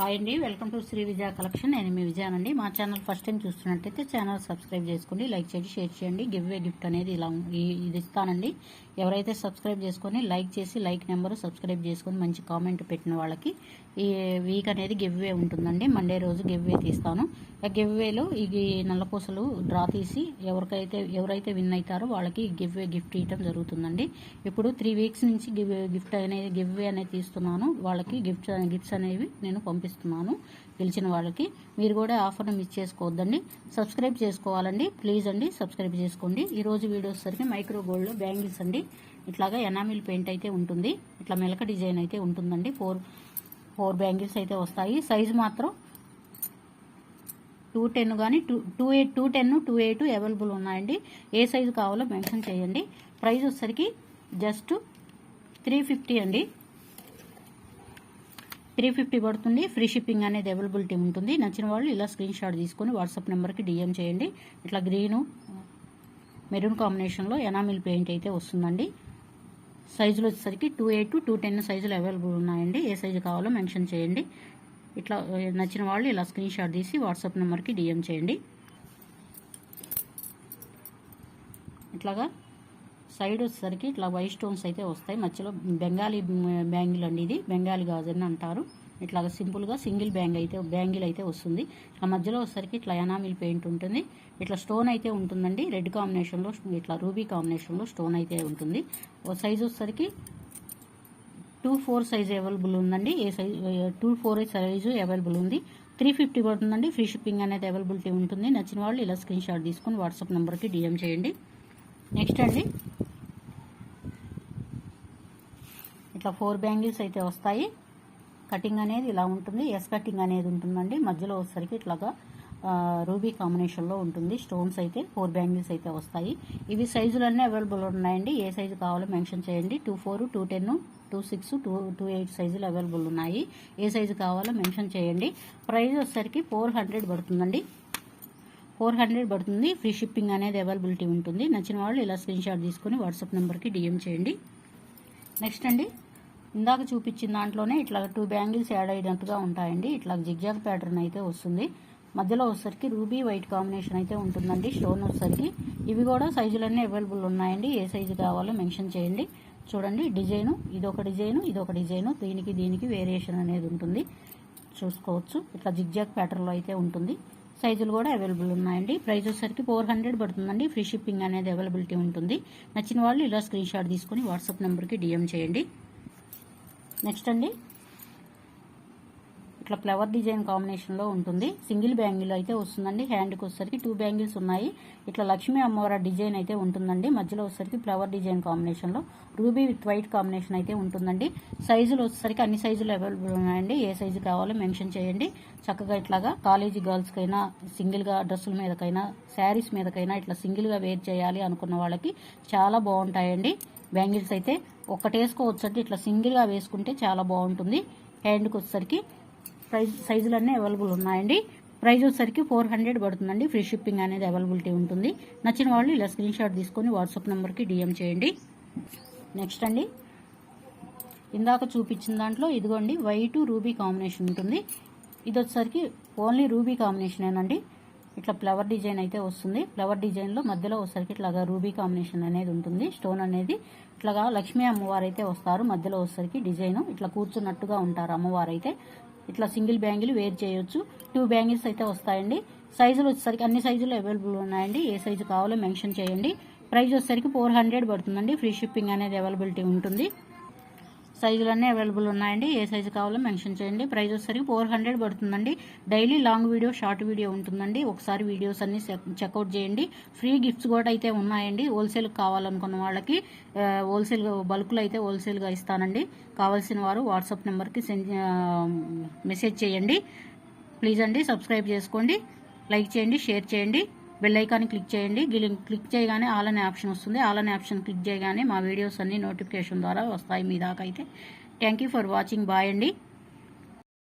Hi అండి welcome to Sri Vijaya collection. నేను మీ విజయానండి మా ఛానల్ ఫస్ట్ టైం చూస్తున్నట్టయితే ఛానల్ సబ్స్క్రైబ్ చేసుకోండి లైక్ చేయండి షేర్ చేయండి. గివ్ వే గిఫ్ట్ అనేది ఇలా ఇది ఇస్తానండి. ఎవరైతే సబ్స్క్రైబ్ చేసుకొని లైక్ చేసి లైక్ నెంబర్ సబ్స్క్రైబ్ చేసుకొని మంచి కామెంట్ పెట్టిన వాళ్ళకి ఈ వీక్ అనేది గివ్ వే ఉంటుందండి. మండే రోజు గివ్ వే తీస్తాను. ఆ గివ్ వేలో ఈ నల్లపూసలు డ్రా తీసి ఎవరికైతే ఎవరైతే విన్ అవుతారో వాళ్ళకి గివ్ వే గిఫ్ట్ ఇవ్వడం జరుగుతుందండి. ఇప్పుడు త్రీ వీక్స్ నుంచి గివ్ గిఫ్ట్ అనేది గివ్ వే అనేది తీస్తున్నాను. వాళ్ళకి గిఫ్ట్స్ గిఫ్ట్స్ అనేవి నేను పంపిస్తాను. చూపిస్తున్నాను గెలిచిన వాళ్ళకి మీరు కూడా ఆఫర్ను మిస్ చేసుకోవద్దండి. సబ్స్క్రైబ్ చేసుకోవాలండి. ప్లీజ్ అండి సబ్స్క్రైబ్ చేసుకోండి. ఈ రోజు వీడియో వచ్చేసరికి మైక్రో గోల్డ్లో బ్యాంగిల్స్ అండి. ఇట్లాగా ఎనామిల్ పెయింట్ అయితే ఉంటుంది. ఇట్లా మెలక డిజైన్ అయితే ఉంటుందండి. ఫోర్ ఫోర్ బ్యాంగిల్స్ అయితే వస్తాయి. సైజు మాత్రం టూ టెన్ కానీ two two eight two ten two eight available ఉన్నాయండి. ఏ సైజు కావాలో మెన్షన్ చేయండి. ప్రైస్ వచ్చేసరికి జస్ట్ త్రీ ఫిఫ్టీ అండి. త్రీ ఫిఫ్టీ పడుతుంది. ఫ్రీ షిప్పింగ్ అనేది అవైలబిలిటీ ఉంటుంది. నచ్చిన వాళ్ళు ఇలా స్క్రీన్ షాట్ తీసుకొని వాట్సాప్ నెంబర్కి డిఎం చేయండి. ఇట్లా గ్రీను మెరూన్ కాంబినేషన్లో ఎనామిల్ పెయింట్ అయితే వస్తుందండి. సైజులు వచ్చేసరికి టూ ఎయిట్ టూ టెన్ సైజులు అవైలబుల్ ఉన్నాయండి. ఏ సైజు కావాలో మెన్షన్ చేయండి. ఇట్లా నచ్చిన వాళ్ళు ఇలా స్క్రీన్ షాట్ తీసి వాట్సాప్ నెంబర్కి డిఎం చేయండి. ఇట్లాగా సైడ్ వచ్చేసరికి ఇట్లా వైట్ స్టోన్స్ అయితే వస్తాయి. మధ్యలో బెంగాలీ బ్యాంగిల్ అండి ఇది. బెంగాలీ అని అంటారు. ఇట్లా సింపుల్గా సింగిల్ బ్యాంగ్ అయితే బ్యాంగిల్ అయితే వస్తుంది. ఆ మధ్యలో వచ్చేసరికి ఇట్లా ఎనామిల్ పెయింట్ ఉంటుంది. ఇట్లా స్టోన్ అయితే ఉంటుందండి. రెడ్ కాంబినేషన్లో ఇట్లా రూబీ కాంబినేషన్లో స్టోన్ అయితే ఉంటుంది. ఓ సైజ్ వచ్చేసరికి టూ ఫోర్ సైజ్ అవైలబుల్ ఉందండి. ఏ size two four size available ఉంది. త్రీ ఫిఫ్టీ పడుతుందండి. ఫ్రీ షిప్పింగ్ అనేది అవైలబిలిటీ ఉంటుంది. నచ్చిన వాళ్ళు ఇలా స్క్రీన్ షాట్ తీసుకొని వాట్సాప్ నెంబర్కి డిఎం చేయండి. నెక్స్ట్ అండి. ఇట్లా ఫోర్ బ్యాంగిల్స్ అయితే వస్తాయి. కటింగ్ అనేది ఇలా ఉంటుంది. ఎస్ కటింగ్ అనేది ఉంటుందండి. మధ్యలో వచ్చేసరికి ఇట్లాగా రూబీ కాంబినేషన్లో ఉంటుంది. స్టోన్స్ అయితే ఫోర్ బ్యాంగిల్స్ అయితే వస్తాయి. ఇవి సైజులన్నీ అవైలబుల్ ఉన్నాయండి. ఏ సైజు కావాలో మెన్షన్ చేయండి. Two four two ten two six two two eight సైజులు అవైలబుల్ ఉన్నాయి. ఏ సైజు కావాలో మెన్షన్ చేయండి. ప్రైస్ వచ్చేసరికి ఫోర్ హండ్రెడ్ పడుతుందండి. ఫోర్ హండ్రెడ్ పడుతుంది. ఫ్రీ షిప్పింగ్ అనేది అవైలబిలిటీ ఉంటుంది. నచ్చిన వాళ్ళు ఇలా స్క్రీన్ షాట్ తీసుకొని వాట్సాప్ నెంబర్కి డిఎం చేయండి. నెక్స్ట్ అండి. ఇందాక చూపించిన దాంట్లోనే ఇట్లా టూ బ్యాంగిల్స్ యాడ్ అయినట్టుగా ఉంటాయండి. ఇట్లా జిగ్జాగ్ ప్యాటర్న్ అయితే వస్తుంది. మధ్యలో వచ్చేసరికి రూబీ వైట్ కాంబినేషన్ అయితే ఉంటుందండి. స్టోన్ వచ్చేసరికి ఇవి కూడా సైజులన్నీ అవైలబుల్ ఉన్నాయండి. ఏ సైజు కావాలో మెన్షన్ చేయండి. చూడండి డిజైను. ఇదొక డిజైను ఇదొక డిజైను. దీనికి దీనికి వేరియేషన్ అనేది ఉంటుంది. చూసుకోవచ్చు. ఇట్లా జిగ్జాగ్ ప్యాటర్న్లో అయితే ఉంటుంది. సైజులు కూడా అవైలబుల్ ఉన్నాయండి. ప్రైస్ వచ్చేసరికి ఫోర్ హండ్రెడ్ పడుతుందండి. ఫ్రీ షిప్పింగ్ అనేది అవైలబిలిటీ ఉంటుంది. నచ్చిన వాళ్ళు ఇలా స్క్రీన్ షాట్ తీసుకొని వాట్సాప్ నెంబర్కి డిఎం చేయండి. నెక్స్ట్ అండి. ఇట్లా ఫ్లవర్ డిజైన్ కాంబినేషన్లో ఉంటుంది. సింగిల్ బ్యాంగిల్ అయితే వస్తుందండి. హ్యాండ్కి వచ్చేసరికి టూ బ్యాంగిల్స్ ఉన్నాయి. ఇట్లా లక్ష్మీ అమ్మవారి డిజైన్ అయితే ఉంటుందండి. మధ్యలో వచ్చేసరికి ఫ్లవర్ డిజైన్ కాంబినేషన్లో రూబీ విత్ వైట్ కాంబినేషన్ అయితే ఉంటుందండి. సైజులు వచ్చేసరికి అన్ని సైజులు అవైలబుల్ ఉన్నాయండి. ఏ సైజు కావాలో మెన్షన్ చేయండి. చక్కగా ఇట్లాగా కాలేజీ గర్ల్స్కైనా సింగిల్గా డ్రెస్సుల మీదకైనా శారీస్ మీదకైనా ఇట్లా సింగిల్గా వేర్ చేయాలి అనుకున్న వాళ్ళకి చాలా బాగుంటాయండి. బ్యాంగిల్స్ అయితే ఒకటేసుకోవచ్చు అంటే ఇట్లా సింగిల్గా వేసుకుంటే చాలా బాగుంటుంది. హ్యాండ్కి వచ్చేసరికి ప్రైజ్ సైజులన్నీ అవైలబుల్ ఉన్నాయండి. ప్రైజ్ వచ్చేసరికి ఫోర్ హండ్రెడ్ పడుతుందండి. ఫ్రీ షిప్పింగ్ అనేది అవైలబిలిటీ ఉంటుంది. నచ్చిన వాళ్ళు ఇలా స్క్రీన్ షాట్ తీసుకొని వాట్సాప్ నెంబర్కి డిఎం చేయండి. నెక్స్ట్ అండి. ఇందాక చూపించిన దాంట్లో ఇదిగోండి వైట్ రూబీ కాంబినేషన్ ఉంటుంది. ఇది వచ్చేసరికి ఓన్లీ రూబీ కాంబినేషనేనండి ఇట్లా ఫ్లవర్ డిజైన్ అయితే వస్తుంది. ఫ్లవర్ డిజైన్లో మధ్యలో వచ్చేసరికి ఇట్లాగా రూబీ కాంబినేషన్ అనేది ఉంటుంది. స్టోన్ అనేది ఇట్లాగా లక్ష్మీ అమ్మవారు అయితే వస్తారు. మధ్యలో వచ్చేసరికి డిజైన్ ఇట్లా కూర్చున్నట్టుగా ఉంటారు అమ్మవారు అయితే ఇట్లా సింగిల్ బ్యాంగిల్ వేర్ చేయొచ్చు. టూ బ్యాంగిల్స్ అయితే వస్తాయండి. సైజులు వచ్చేసరికి అన్ని సైజులు అవైలబుల్ ఉన్నాయండి. ఏ సైజు కావాలో మెన్షన్ చేయండి. ప్రైస్ వచ్చేసరికి ఫోర్ హండ్రెడ్ పడుతుందండి. ఫ్రీ షిప్పింగ్ అనేది అవైలబిలిటీ ఉంటుంది. సైజులన్నీ అవైలబుల్ ఉన్నాయండి. ఏ సైజు కావాలో మెన్షన్ చేయండి. ప్రైస్ వచ్చేసరికి ఫోర్ హండ్రెడ్ పడుతుందండి. Daily long video short video ఉంటుందండి. ఒకసారి వీడియోస్ అన్ని చెక్అవుట్ చేయండి. ఫ్రీ గిఫ్ట్స్ కూడా అయితే ఉన్నాయండి. హోల్సేల్ కావాలనుకున్న వాళ్ళకి హోల్సేల్గా హోల్సేల్ బల్క్లో అయితే హోల్సేల్గా ఇస్తానండి. కావాల్సిన వారు వాట్సాప్ నెంబర్కి సెండ్ మెసేజ్ చేయండి. ప్లీజ్ అండి సబ్స్క్రైబ్ చేసుకోండి. లైక్ చేయండి షేర్ చేయండి. బెల్ ఐకాన్ క్లిక్ చేయండి. క్లిక్ చేయగానే ఆల్ అనే ఆప్షన్ వస్తుంది. ఆల్ అనే ఆప్షన్ క్లిక్ చేయగానే మా వీడియోస్ అన్ని నోటిఫికేషన్ ద్వారా వస్తాయి మీ దాకా అయితే. Thank you for watching. Bye అండి.